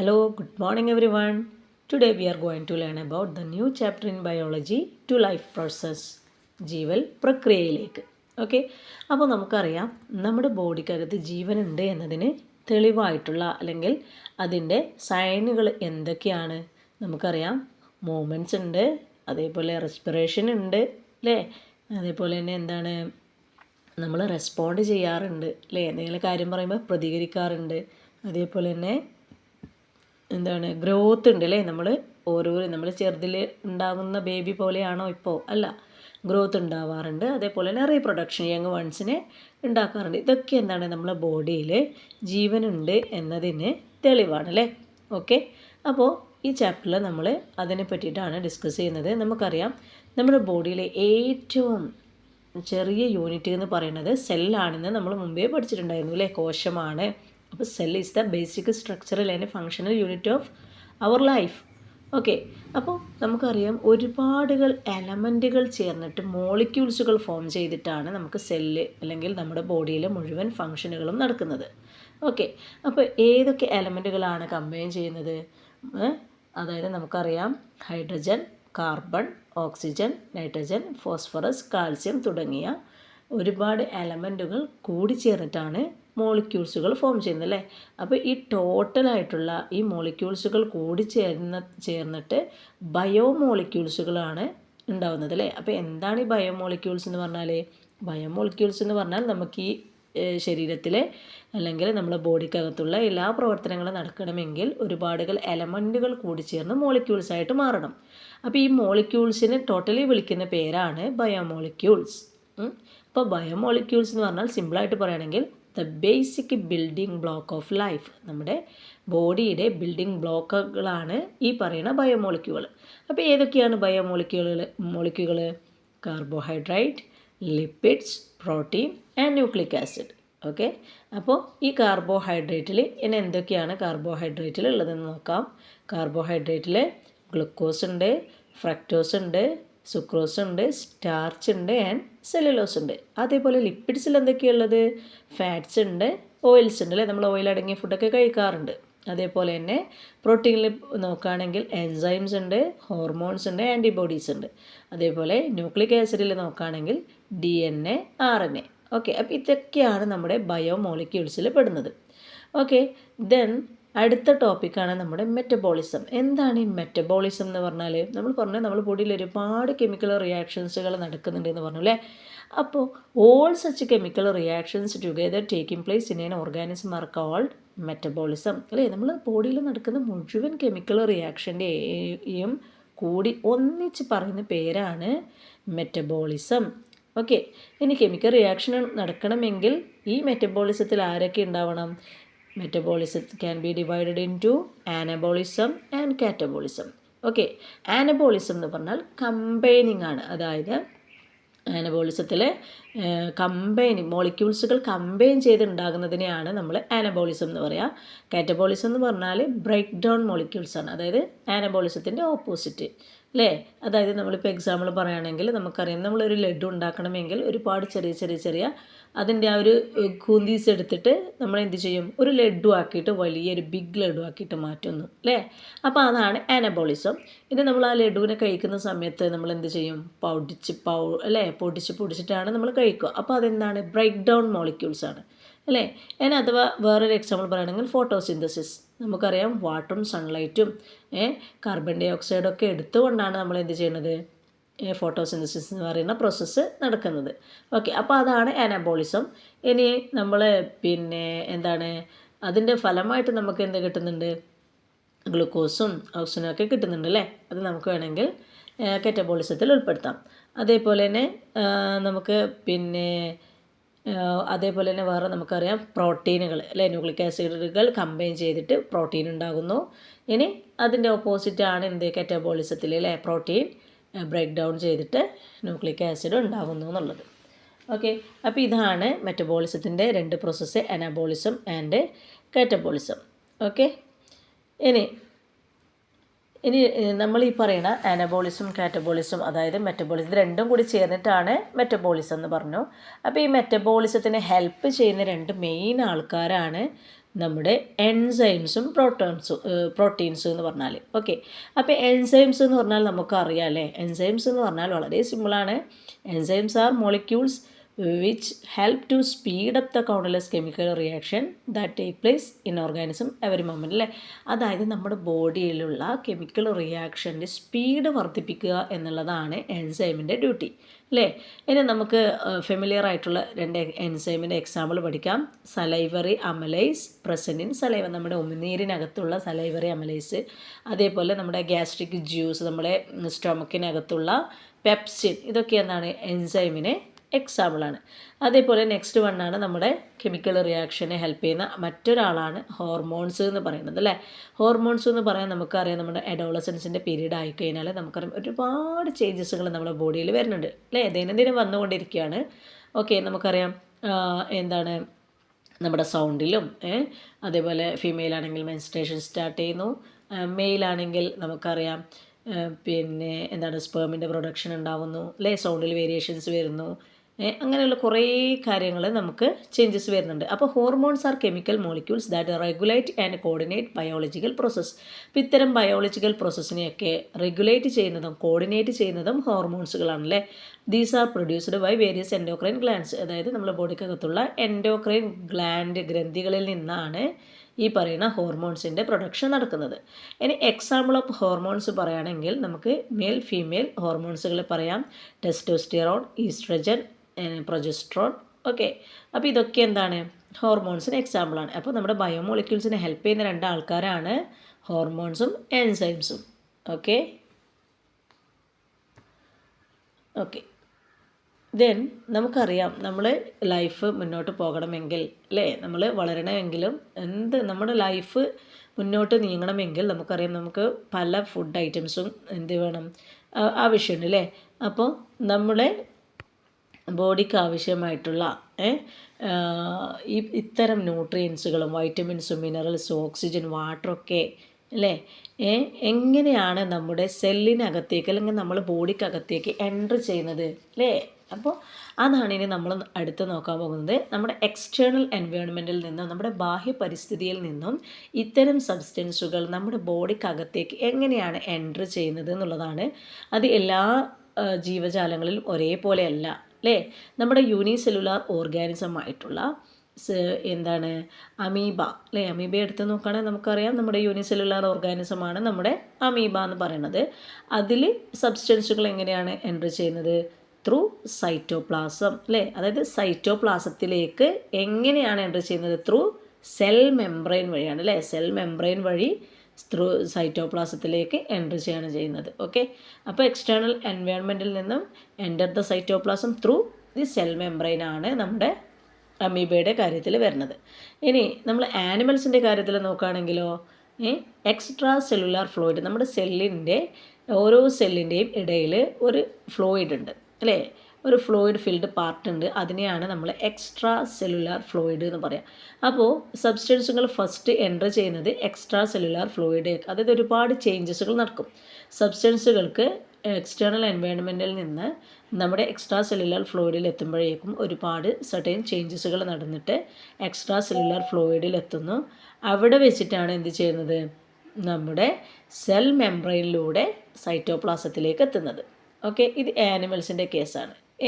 Hello, good morning everyone. Today we are going to learn about the new chapter in biology to life process ജീവൽ പ്രക്രിയയിലേക്ക്. Okay അപ്പോൾ നമുക്കറിയാം നമ്മുടെ ബോഡിക്കകത്ത് ജീവനുണ്ട് എന്നതിന് തെളിവായിട്ടുള്ള അല്ലെങ്കിൽ അതിന്റെ സൈനുകൾ എന്തൊക്കെയാണ്? നമുക്കറിയാം മൂമെന്റ്സ് ഉണ്ട് അതേപോലെ റെസ്പിറേഷൻ ഉണ്ട് അല്ലേ? അതേപോലെ തന്നെ എന്താണ് നമ്മൾ റെസ്പോണ്ട് ചെയ്യാറുണ്ട് അല്ലേ? എന്തെങ്കിലും കാര്യം പറയുമ്പോൾ പ്രതികരിക്കാറുണ്ട് അതേപോലെ തന്നെ എന്താണ് ഗ്രോത്ത് ഉണ്ട് അല്ലേ നമ്മൾ ഓരോ നമ്മൾ ചെറുതിൽ ഉണ്ടാകുന്ന ബേബി പോലെയാണോ ഇപ്പോൾ അല്ല ഗ്രോത്ത് ഉണ്ടാവാറുണ്ട്. അതേപോലെ തന്നെ റീപ്രൊഡക്ഷൻ യങ് വൺസിനെ ഉണ്ടാക്കാറുണ്ട്. ഇതൊക്കെ എന്താണ് നമ്മളെ ബോഡിയിൽ ജീവനുണ്ട് എന്നതിന് തെളിവാണ് അല്ലേ ഓക്കെ അപ്പോൾ ഈ ചാപ്റ്ററിൽ നമ്മൾ അതിനെ പറ്റിയിട്ടാണ് ഡിസ്കസ് ചെയ്യുന്നത്. നമുക്കറിയാം നമ്മുടെ ബോഡിയിലെ ഏറ്റവും ചെറിയ യൂണിറ്റ് എന്ന് പറയുന്നത് സെല്ലാണെന്ന് നമ്മൾ മുമ്പേ പഠിച്ചിട്ടുണ്ടായിരുന്നു അല്ലേ? കോശമാണ്. അപ്പോൾ cell is the basic structural and functional unit of our life okay അപ്പോൾ നമുക്കറിയാം ഒരുപാടുകൾ എലമെന്റുകൾ ചേർന്നിട്ട് മോളിക്യൂൾസുകൾ ഫോം ചെയ്തിട്ടാണ് നമുക്ക് സെല്ല് അല്ലെങ്കിൽ നമ്മുടെ ബോഡിയിലെ മുഴുവൻ ഫങ്ഷനുകളും നടക്കുന്നത്. ഓക്കെ അപ്പോൾ ഏതൊക്കെ എലമെന്റുകളാണ് കമ്പൈൻ ചെയ്യുന്നത്? അതായത് നമുക്കറിയാം hydrogen carbon oxygen nitrogen phosphorus calcium തുടങ്ങിയ ഒരുപാട് എലമെന്റുകൾ കൂടിച്ചേർന്നിട്ടാണ് മോളിക്യൂൾസുകൾ ഫോം ചെയ്യുന്നത് അല്ലേ? അപ്പോൾ ഈ ടോട്ടലായിട്ടുള്ള ഈ മോളിക്യൂൾസുകൾ കൂടി ചേർന്ന ചേർന്നിട്ട് ബയോ മോളിക്യൂൾസുകളാണ് ഉണ്ടാവുന്നത് അല്ലേ? അപ്പോൾ എന്താണ് ഈ ബയോ മോളിക്യൂൾസ് എന്ന് പറഞ്ഞാൽ ബയോ മോളിക്യൂൾസ് എന്ന് പറഞ്ഞാൽ നമുക്ക് ഈ ശരീരത്തിലെ അല്ലെങ്കിൽ നമ്മുടെ ബോഡിക്കകത്തുള്ള എല്ലാ പ്രവർത്തനങ്ങളും നടക്കണമെങ്കിൽ ഒരുപാട് എലമെന്റുകൾ കൂടി ചേർന്ന് മോളിക്യൂൾസ് ആയിട്ട് മാറണം. അപ്പോൾ ഈ മോളിക്യൂൾസിനെ ടോട്ടലി വിളിക്കുന്ന പേരാണ് ബയോമോളിക്യൂൾസ് അപ്പോൾ ബയോമോളിക്യൂൾസ് എന്ന് പറഞ്ഞാൽ സിമ്പിളായിട്ട് പറയുകയാണെങ്കിൽ the basic building block of life നമ്മുടെ ബോഡിയുടെ ബിൽഡിംഗ് ബ്ലോക്കുകളാണ് ഈ പറയുന്ന ബയോമോളിക്യൂകൾ അപ്പോൾ ഏതൊക്കെയാണ് ബയോമോളിക്യൂളുകൾ മോളിക്യൂകൾ carbohydrate lipids protein and nucleic acid okay അപ്പോൾ ഈ കാർബോഹൈഡ്രേറ്റിൽ ഇനി എന്തൊക്കെയാണ് കാർബോഹൈഡ്രേറ്റിൽ ഉള്ളതെന്ന് നോക്കാം. കാർബോഹൈഡ്രേറ്റിൽ ഗ്ലൂക്കോസ് ഉണ്ട് ഫ്രക്ടോസ് ഉണ്ട് സുക്രോസ് ഉണ്ട് സ്റ്റാർച്ച് ഉണ്ട് ആൻഡ് സെല്ലുലോസ് ഉണ്ട് അതേപോലെ ലിപ്പിഡ്സിൽ എന്തൊക്കെയുള്ളത്? ഫാറ്റ്സ് ഉണ്ട് ഓയിൽസ് ഉണ്ട് അല്ലേ? നമ്മൾ ഓയിൽ അടങ്ങിയ ഫുഡൊക്കെ കഴിക്കാറുണ്ട്. അതേപോലെ തന്നെ പ്രോട്ടീനിൽ നോക്കുകയാണെങ്കിൽ എൻസൈംസ് ഉണ്ട് ഹോർമോൺസ് ഉണ്ട് ആന്റിബോഡീസ് ഉണ്ട്. അതേപോലെ ന്യൂക്ലിക് ആസിഡിൽ നോക്കുകയാണെങ്കിൽ D N A R N A okay അപ്പോൾ ഇതൊക്കെയാണ് നമ്മുടെ ബയോമോളിക്യൂൾസിൽ പെടുന്നത്. ഓക്കെ ദെൻ അടുത്ത ടോപ്പിക്കാണ് നമ്മുടെ മെറ്റബോളിസം എന്താണ് ഈ മെറ്റബോളിസം എന്ന് പറഞ്ഞാൽ നമ്മൾ പറഞ്ഞാൽ നമ്മൾ ബോഡിയിൽ ഒരുപാട് കെമിക്കൽ റിയാക്ഷൻസുകൾ നടക്കുന്നുണ്ട് എന്ന് പറഞ്ഞു അല്ലേ? അപ്പോൾ all such chemical reactions together taking place in an organism are called metabolism അല്ലേ? നമ്മൾ ബോഡിയിൽ നടക്കുന്ന മുഴുവൻ കെമിക്കൽ റിയാക്ഷന്റെയും കൂടി ഒന്നിച്ച് പറയുന്ന പേരാണ് മെറ്റബോളിസം ഓക്കെ ഇനി കെമിക്കൽ റിയാക്ഷൻ നടക്കണമെങ്കിൽ ഈ മെറ്റബോളിസത്തിൽ ആരൊക്കെ ഉണ്ടാവണം? Can be divided into anabolism and catabolism okay anabolism എന്ന് പറഞ്ഞാൽ കമ്പൈനിങ് ആണ്. അതായത് ആനബോളിസത്തിൽ കമ്പൈനിങ് മോളിക്യൂൾസുകൾ കമ്പൈൻ ചെയ്തുണ്ടാകുന്നതിനെയാണ് നമ്മൾ ആനബോളിസം എന്ന് പറയുക കാറ്റബോളിസം എന്ന് പറഞ്ഞാൽ ബ്രേക്ക് ഡൗൺ മോളിക്യൂൾസ് ആണ്. അതായത് ആനബോളിസത്തിന്റെ ഓപ്പോസിറ്റ് അല്ലേ അതായത് നമ്മളിപ്പോൾ എക്സാമ്പിൾ പറയുകയാണെങ്കിൽ നമുക്കറിയാം നമ്മളൊരു ലഡു ഉണ്ടാക്കണമെങ്കിൽ ഒരുപാട് ചെറിയ ചെറിയ ചെറിയ അതിന്റെ ആ ഒരു കൂന്തീസ് എടുത്തിട്ട് നമ്മൾ എന്ത് ചെയ്യും? ഒരു ലഡു ആക്കിയിട്ട് വലിയൊരു ബിഗ് ലഡു ആക്കിയിട്ട് മാറ്റുന്നു അല്ലേ അപ്പോൾ അതാണ് ആനബോളിസം ഇനി നമ്മൾ ആ ലഡുവിനെ കഴിക്കുന്ന സമയത്ത് നമ്മൾ എന്ത് ചെയ്യും? പൊടിച്ച് പൗ അല്ലേ പൊടിച്ച് പൊടിച്ചിട്ടാണ് നമ്മൾ കഴിക്കുക. അപ്പോൾ അതെന്താണ്? ബ്രേക്ക് ഡൗൺ മോളിക്യൂൾസ് ആണ് അല്ലേ? ഞാൻ അഥവാ വേറൊരു എക്സാമ്പിൾ പറയുകയാണെങ്കിൽ ഫോട്ടോസിന്തസിസ് നമുക്കറിയാം വാട്ടറും സൺലൈറ്റും കാർബൺ ഡൈ ഓക്സൈഡൊക്കെ എടുത്തുകൊണ്ടാണ് നമ്മൾ എന്ത് ചെയ്യുന്നത്? ഫോട്ടോസിന്തസിസ് എന്ന് പറയുന്ന പ്രോസസ്സ് നടക്കുന്നത്. ഓക്കെ അപ്പോൾ അതാണ് അനബോളിസം ഇനി നമ്മൾ പിന്നെ എന്താണ്? അതിന്റെ ഫലമായിട്ട് നമുക്ക് എന്ത് കിട്ടുന്നുണ്ട്? ഗ്ലൂക്കോസും ഓക്സിജനും ഒക്കെ കിട്ടുന്നുണ്ട് അല്ലേ? അത് നമുക്ക് വേണമെങ്കിൽ കെറ്റബോളിസത്തിൽ ഉൾപ്പെടുത്താം. അതേപോലെ തന്നെ നമുക്ക് പിന്നെ അതേപോലെ തന്നെ വേറെ നമുക്കറിയാം പ്രോട്ടീനുകൾ അല്ലെ? ന്യൂക്ലിക് ആസിഡുകൾ കമ്പൈൻ ചെയ്തിട്ട് പ്രോട്ടീൻ ഉണ്ടാകുന്നു. ഇനി അതിന്റെ ഓപ്പോസിറ്റാണ് എന്ത്? കെറ്റബോളിസത്തിൽ അല്ലേ? പ്രോട്ടീൻ ബ്രേക്ക് ഡൗൺ ചെയ്തിട്ട് ന്യൂക്ലിക് ആസിഡ് ഉണ്ടാകുന്നു എന്നുള്ളത്. ഓക്കെ അപ്പോൾ ഇതാണ് മെറ്റബോളിസത്തിന്റെ രണ്ട് process anabolism and catabolism okay ഇനി ഇനി നമ്മൾ ഈ പറയുന്ന ആനബോളിസം കാറ്റബോളിസം അതായത് മെറ്റബോളിസം രണ്ടും കൂടി ചേർന്നിട്ടാണ് മെറ്റബോളിസം എന്ന് പറഞ്ഞു. അപ്പോൾ ഈ മെറ്റബോളിസത്തിന് ഹെൽപ്പ് ചെയ്യുന്ന രണ്ട് മെയിൻ ആൾക്കാരാണ് നമ്മുടെ എൻസൈംസും പ്രോട്ടോൺസും പ്രോട്ടീൻസും എന്ന് പറഞ്ഞാൽ ഓക്കെ. അപ്പോൾ എൻസൈംസ് എന്ന് പറഞ്ഞാൽ നമുക്കറിയാം അല്ലേ? എൻസൈംസ് എന്ന് പറഞ്ഞാൽ വളരെ സിമ്പിളാണ്. Enzymes are molecules which help to speed up the countless chemical reaction that take place in organism every moment അല്ലേ അതായത് നമ്മുടെ ബോഡിയിലുള്ള കെമിക്കൽ റിയാക്ഷന്റെ സ്പീഡ് വർദ്ധിപ്പിക്കുക എന്നുള്ളതാണ് എൻസൈമിന്റെ ഡ്യൂട്ടി അല്ലേ ഇനി നമുക്ക് ഫെമിലിയർ ആയിട്ടുള്ള രണ്ട് എൻസൈമിന്റെ എക്സാമ്പിൾ പഠിക്കാം. Salivary amylase present in saliva നമ്മുടെ ഉമിനീരിനകത്തുള്ള സലൈവറി അമലൈസ് അതേപോലെ നമ്മുടെ ഗ്യാസ്ട്രിക് ജ്യൂസ് നമ്മുടെ സ്റ്റൊമക്കിനകത്തുള്ള പെപ്സിൻ ഇതൊക്കെ എന്താണ് എൻസൈമിനെ എക്സാമ്പിളാണ് അതേപോലെ നെക്സ്റ്റ് വണ്ണാണ് നമ്മുടെ കെമിക്കൽ റിയാക്ഷനെ ഹെൽപ്പ് ചെയ്യുന്ന മറ്റൊരാളാണ് ഹോർമോൺസ് എന്ന് പറയുന്നത് അല്ലേ? ഹോർമോൺസ് എന്ന് പറയാൻ നമുക്കറിയാം നമ്മുടെ അഡോളസൻസിന്റെ പീരീഡ് ആയിക്കഴിഞ്ഞാൽ നമുക്കറിയാം ഒരുപാട് ചേഞ്ചസുകൾ നമ്മുടെ ബോഡിയിൽ വരുന്നുണ്ട് അല്ലേ? ദൈനംദിനം വന്നുകൊണ്ടിരിക്കുകയാണ്. ഓക്കെ നമുക്കറിയാം എന്താണ് നമ്മുടെ സൗണ്ടിലും അതേപോലെ ഫീമെയിൽ ആണെങ്കിൽ മെൻസ്ട്രേഷൻ സ്റ്റാർട്ട് ചെയ്യുന്നു. മെയിൽ ആണെങ്കിൽ നമുക്കറിയാം പിന്നെ എന്താണ് സ്പേമിന്റെ പ്രൊഡക്ഷൻ ഉണ്ടാവുന്നു. അല്ലേ? സൗണ്ടിൽ വേരിയേഷൻസ് വരുന്നു. അങ്ങനെയുള്ള കുറേ കാര്യങ്ങൾ നമുക്ക് ചേഞ്ചസ് വരുന്നുണ്ട്. അപ്പോൾ hormones are chemical molecules that regulate and coordinate biological process അപ്പോൾ ഇത്തരം ബയോളജിക്കൽ പ്രോസസ്സിനെയൊക്കെ റെഗുലേറ്റ് ചെയ്യുന്നതും കോർഡിനേറ്റ് ചെയ്യുന്നതും ഹോർമോൺസുകളാണല്ലേ these are produced by various endocrine glands അതായത് നമ്മുടെ ബോഡിക്കകത്തുള്ള എൻഡോക്രൈൻ ഗ്ലാൻഡ് ഗ്രന്ഥികളിൽ നിന്നാണ് ഈ പറയുന്ന ഹോർമോൺസിന്റെ പ്രൊഡക്ഷൻ നടക്കുന്നത്. ഇനി എക്സാമ്പിൾ ഓഫ് ഹോർമോൺസ് പറയുകയാണെങ്കിൽ നമുക്ക് മെയിൽ ഫീമെയിൽ ഹോർമോൺസുകൾ പറയാം. ടെസ്റ്റോസ്റ്റിറോൺ ഈസ്ട്രജൻ പ്രൊജസ്ട്രോൺ ഓക്കെ അപ്പോൾ ഇതൊക്കെ എന്താണ്? ഹോർമോൺസിന് എക്സാമ്പിളാണ് അപ്പോൾ നമ്മുടെ ബയോമോളിക്യൂൾസിനെ ഹെൽപ്പ് ചെയ്യുന്ന രണ്ട് ആൾക്കാരാണ് ഹോർമോൺസും എൻസൈംസും ഓക്കെ ഓക്കെ ദെൻ നമുക്കറിയാം നമ്മൾ ലൈഫ് മുന്നോട്ട് പോകണമെങ്കിൽ അല്ലേ നമ്മൾ വളരണമെങ്കിലും എന്ത് നമ്മുടെ ലൈഫ് മുന്നോട്ട് നീങ്ങണമെങ്കിൽ നമുക്കറിയാം നമുക്ക് പല ഫുഡ് ഐറ്റംസും എന്ത് വേണം ആവശ്യമുണ്ട് അല്ലേ അപ്പോൾ നമ്മുടെ ബോഡിക്ക് ആവശ്യമായിട്ടുള്ള ഈ ഇത്തരം ന്യൂട്രിയൻസുകളും വൈറ്റമിൻസും മിനറൽസും ഓക്സിജൻ വാട്ടറൊക്കെ അല്ലേ? എങ്ങനെയാണ് നമ്മുടെ സെല്ലിനകത്തേക്ക് അല്ലെങ്കിൽ നമ്മൾ ബോഡിക്കകത്തേക്ക് എൻട്രി ചെയ്യുന്നത് അല്ലേ? അപ്പോൾ അതാണ് ഇനി നമ്മൾ അടുത്ത് നോക്കാൻ പോകുന്നത്. നമ്മുടെ എക്സ്റ്റേണൽ എൻവയോൺമെന്റിൽ നിന്നും നമ്മുടെ ബാഹ്യ പരിസ്ഥിതിയിൽ നിന്നും ഇത്തരം സബ്സ്റ്റൻസുകൾ നമ്മുടെ ബോഡിക്കകത്തേക്ക് എങ്ങനെയാണ് എൻട്രി ചെയ്യുന്നത് എന്നുള്ളതാണ്. അത് എല്ലാ ജീവജാലങ്ങളിലും ഒരേപോലെയല്ല. അല്ലേ നമ്മുടെ യൂണിസെല്ലുലാർ ഓർഗാനിസം ആയിട്ടുള്ള എന്താണ് അമീബ അല്ലേ അമീബ എടുത്ത് നോക്കുകയാണെങ്കിൽ നമുക്കറിയാം നമ്മുടെ യൂണിസെല്ലുലാർ ഓർഗാനിസമാണ് നമ്മുടെ അമീബ എന്ന് പറയുന്നത്. അതിൽ സബ്സ്റ്റൻസുകൾ എങ്ങനെയാണ് എൻട്രി ചെയ്യുന്നത്? ത്രൂ സൈറ്റോപ്ലാസം അല്ലേ അതായത് സൈറ്റോപ്ലാസത്തിലേക്ക് എങ്ങനെയാണ് എൻട്രി ചെയ്യുന്നത്? ത്രൂ സെൽ മെംബ്രെയിൻ വഴിയാണ് അല്ലേ സെൽ മെംബ്രെയിൻ വഴി ത്രൂ സൈറ്റോപ്ലാസത്തിലേക്ക് എന്റർ ചെയ്യാണ് ചെയ്യുന്നത് ഓക്കെ അപ്പോൾ എക്സ്റ്റേണൽ എൻവയോൺമെന്റിൽ നിന്നും enter the cytoplasm through the cell membrane ആണ് നമ്മുടെ അമീബയുടെ കാര്യത്തിൽ വരുന്നത്. ഇനി നമ്മൾ ആനിമൽസിന്റെ കാര്യത്തിൽ നോക്കുകയാണെങ്കിലോ എക്സ്ട്രാ സെല്ലുലാർ ഫ്ലോയിഡ് നമ്മുടെ സെല്ലിന്റെ ഓരോ സെല്ലിന്റെയും ഇടയിൽ ഒരു ഫ്ലോയിഡ് ഉണ്ട് അല്ലേ? ഒരു ഫ്ലോയിഡ് ഫിൽഡ് പാർട്ട് ഉണ്ട്. അതിനെയാണ് നമ്മൾ എക്സ്ട്രാ സെല്ലുലാർ ഫ്ലോയിഡ് എന്ന് പറയാം. അപ്പോൾ സബ്സ്റ്റൻസുകൾ ഫസ്റ്റ് എന്റർ ചെയ്യുന്നത് എക്സ്ട്രാ സെല്ലുലാർ ഫ്ലോയിഡ് അതായത് ഒരുപാട് ചേഞ്ചസുകൾ നടക്കും. സബ്സ്റ്റൻസുകൾക്ക് എക്സ്റ്റേണൽ എൻവയോൺമെന്റിൽ നിന്ന് നമ്മുടെ എക്സ്ട്രാ സെല്ലുലാർ ഫ്ലോയിഡിൽ എത്തുമ്പോഴേക്കും ഒരുപാട് സർട്ടൈൻ ചേഞ്ചസുകൾ നടന്നിട്ട് എക്സ്ട്രാ സെല്ലുലാർ ഫ്ലോയിഡിൽ എത്തുന്നു. അവിടെ വെച്ചിട്ടാണ് എന്ത് ചെയ്യുന്നത്? നമ്മുടെ സെൽ മെംബ്രെയിനിലൂടെ സൈറ്റോപ്ലാസത്തിലേക്ക് എത്തുന്നത്. ഓക്കെ ഇത് ആനിമൽസിന്റെ കേസാണ്